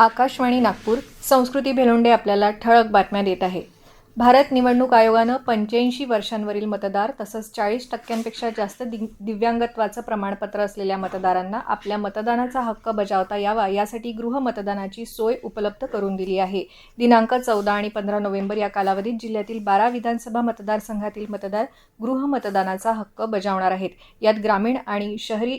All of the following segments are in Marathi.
आकाशवाणी नागपूर संस्कृती भेलोंडे आपल्याला ठळक बातम्या देत आहे. भारत निवडणूक आयोगानं पंच्याऐंशी वर्षांवरील मतदार तसंच चाळीस टक्क्यांपेक्षा जास्त दि दिव्यांगत्वाचं प्रमाणपत्र असलेल्या मतदारांना आपल्या मतदानाचा हक्क बजावता यावा यासाठी गृहमतदानाची सोय उपलब्ध करून दिली आहे. दिनांक चौदा आणि पंधरा नोव्हेंबर या कालावधीत जिल्ह्यातील बारा विधानसभा मतदारसंघातील मतदार गृहमतदानाचा हक्क बजावणार आहेत. यात ग्रामीण आणि शहरी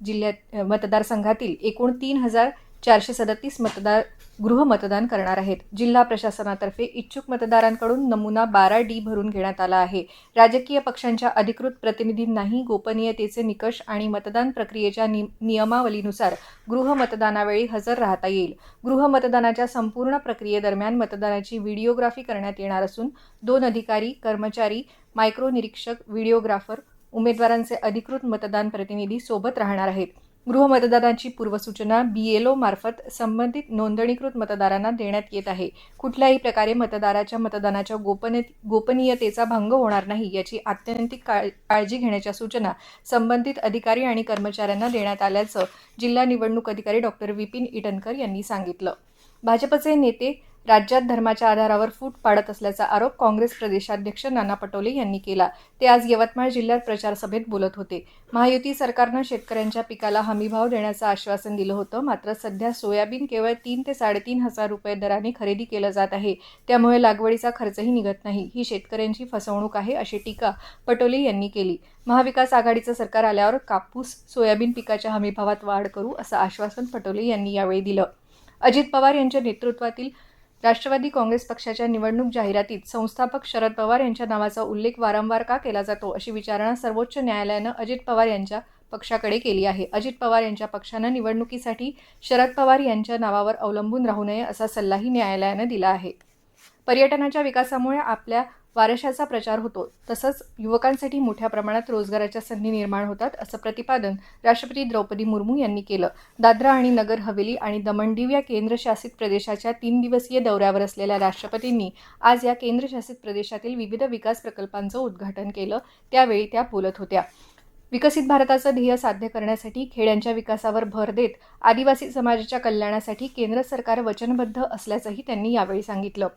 जिल्ह्यात मतदारसंघातील एकूण तीन हजार चारशे सदतीस मतदार गृहमतदान करणार आहेत. जिल्हा प्रशासनातर्फे इच्छुक मतदारांकडून नमुना बारा डी भरून घेण्यात आला आहे. राजकीय पक्षांच्या अधिकृत प्रतिनिधींनाही गोपनीयतेचे निकष आणि मतदान प्रक्रियेच्या नि नियमावलीनुसार गृहमतदानावेळी हजर राहता येईल. गृहमतदानाच्या संपूर्ण प्रक्रियेदरम्यान मतदानाची व्हिडिओग्राफी करण्यात येणार असून दोन अधिकारी कर्मचारी मायक्रो निरीक्षक व्हिडिओग्राफर उमेदवारांचे अधिकृत मतदान प्रतिनिधी सोबत राहणार आहेत. गृहमतदानाची पूर्वसूचना बी एल मार्फत संबंधित नोंदणीकृत मतदारांना देण्यात येत आहे. कुठल्याही प्रकारे मतदाराच्या मतदानाच्या गोपने गोपनीयतेचा भंग होणार नाही याची आत्यंतिक काळ काळजी घेण्याच्या सूचना संबंधित अधिकारी आणि कर्मचाऱ्यांना देण्यात आल्याचं जिल्हा निवडणूक अधिकारी डॉक्टर विपिन इटनकर यांनी सांगितलं. भाजपचे नेते राज्यात धर्माच्या आधारावर फूट पाडत असल्याचा आरोप काँग्रेस प्रदेशाध्यक्ष नाना पटोले यांनी केला. ते आज यवतमाळ जिल्ह्यात प्रचार सभेत बोलत होते. महायुती सरकारनं शेतकऱ्यांच्या पिकाला हमीभाव देण्याचं आश्वासन दिलं होतं. मात्र सध्या सोयाबीन केवळ तीन ते साडेतीन हजार रुपये दराने खरेदी केलं जात आहे. त्यामुळे लागवडीचा खर्चही निघत नाही. ही शेतकऱ्यांची फसवणूक आहे अशी टीका पटोले यांनी केली. महाविकास आघाडीचं सरकार आल्यावर कापूस सोयाबीन पिकाच्या हमीभावात वाढ करू असं आश्वासन पटोले यांनी यावेळी दिलं. अजित पवार यांच्या नेतृत्वातील राष्ट्रवादी काँग्रेस पक्षाच्या निवडणूक जाहिरातीत संस्थापक शरद पवार यांच्या नावाचा उल्लेख वारंवार का केला जातो अशी विचारणा सर्वोच्च न्यायालयानं अजित पवार यांच्या पक्षाकडे केली आहे. अजित पवार यांच्या पक्षानं निवडणुकीसाठी शरद पवार यांच्या नावावर अवलंबून राहू नये असा सल्लाही न्यायालयानं दिला आहे. पर्यटनाच्या विकासामुळे आपल्या वारशाचा प्रचार होतो. तसंच युवकांसाठी मोठ्या प्रमाणात रोजगाराच्या संधी निर्माण होतात असं प्रतिपादन राष्ट्रपती द्रौपदी मुर्मू यांनी केलं. दादरा आणि नगर हवेली आणि दमण दीव या केंद्रशासित प्रदेशाच्या तीन दिवसीय दौऱ्यावर असलेल्या राष्ट्रपतींनी आज या केंद्रशासित प्रदेशातील विविध विकास प्रकल्पांचं उद्घाटन केलं. त्यावेळी त्या बोलत होत्या. विकसित भारताचं ध्येय साध्य करण्यासाठी खेड्यांच्या विकासावर भर देत आदिवासी समाजाच्या कल्याणासाठी केंद्र सरकार वचनबद्ध असल्याचंही त्यांनी यावेळी सांगितलं.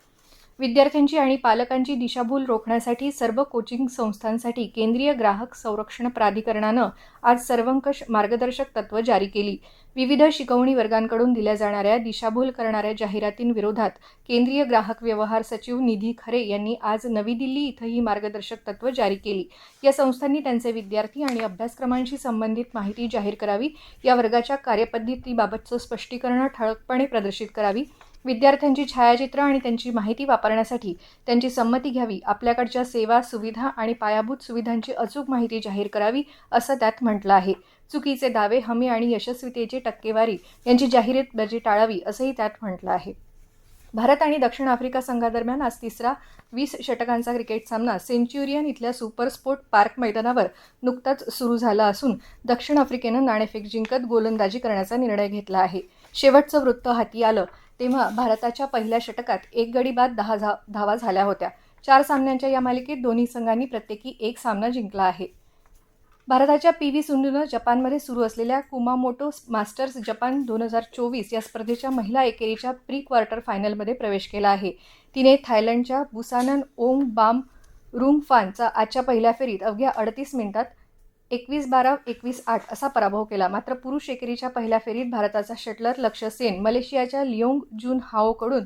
विद्यार्थ्यांची आणि पालकांची दिशाभूल रोखण्यासाठी सर्व कोचिंग संस्थांसाठी केंद्रीय ग्राहक संरक्षण प्राधिकरणानं आज सर्वंकष मार्गदर्शक तत्त्व जारी केली. विविध शिकवणी वर्गांकडून दिल्या जाणाऱ्या दिशाभूल करणाऱ्या जाहिरातींविरोधात केंद्रीय ग्राहक व्यवहार सचिव निधी खरे यांनी आज नवी दिल्ली इथं ही मार्गदर्शक तत्त्व जारी केली. या संस्थांनी त्यांचे विद्यार्थी आणि अभ्यासक्रमांशी संबंधित माहिती जाहीर करावी. या वर्गाच्या कार्यपद्धतीबाबतचं स्पष्टीकरण ठळकपणे प्रदर्शित करावी. विद्यार्थ्यांची छायाचित्र आणि त्यांची माहिती वापरण्यासाठी त्यांची संमती घ्यावी आपल्याकडच्या सेवा सुविधा आणि पायाभूत सुविधांची अचूक माहिती जाहीर करावी असं त्यात म्हटलं आहे. चुकीचे दावे हमी आणि यशस्वीतेची टक्केवारी यांची जाहिरातबाजी टाळावी असंही त्यात म्हटलं आहे. भारत आणि दक्षिण आफ्रिका संघादरम्यान आज तिसरा वीस षटकांचा क्रिकेट सामना सेंच्युरियन इथल्या सुपर स्पोर्ट पार्क मैदानावर नुकताच सुरू झाला असून दक्षिण आफ्रिकेनं नाणेफेक जिंकत गोलंदाजी करण्याचा निर्णय घेतला आहे. शेवटचं वृत्त हाती आलं. तेव्हा भारताच्या पहिल्या षटकात एक गडी बाद दहा झा धावा झाल्या होत्या. चार सामन्यांच्या या मालिकेत दोन्ही संघांनी प्रत्येकी एक सामना जिंकला आहे. भारताच्या पी व्ही सिंधूनं जपानमध्ये सुरू असलेल्या कुमामोटो मास्टर्स जपान दोन हजार चोवीस या स्पर्धेच्या महिला एकेरीच्या प्री क्वार्टर फायनलमध्ये प्रवेश केला आहे. तिने थायलंडच्या बुसानन ओंग बाम रुंगफानचा आजच्या पहिल्या फेरीत अवघ्या अडतीस मिनिटात एकवीस बारा एकवीस आठ असा पराभव केला. मात्र पुरुष एकेरीच्या पहिल्या फेरीत भारताचा शटलर लक्ष्य सेन मलेशियाच्या लियोंग जून हाओकडून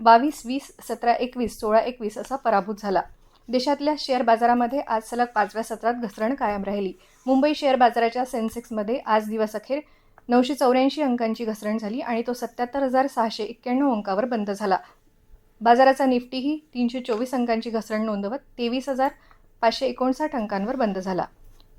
बावीस वीस सतरा एकवीस सोळा एकवीस असा पराभूत झाला. देशातल्या शेअर बाजारामध्ये आज सलग पाचव्या सत्रात घसरण कायम राहिली. मुंबई शेअर बाजाराच्या सेन्सेक्समध्ये आज दिवसअखेर नऊशे चौऱ्याऐंशी अंकांची घसरण झाली आणि तो सत्याहत्तर हजार सहाशे एक्क्याण्णव अंकावर बंद झाला. बाजाराचा निफ्टीही तीनशे चोवीस अंकांची घसरण नोंदवत तेवीस हजार पाचशे एकोणसाठ अंकांवर बंद झाला.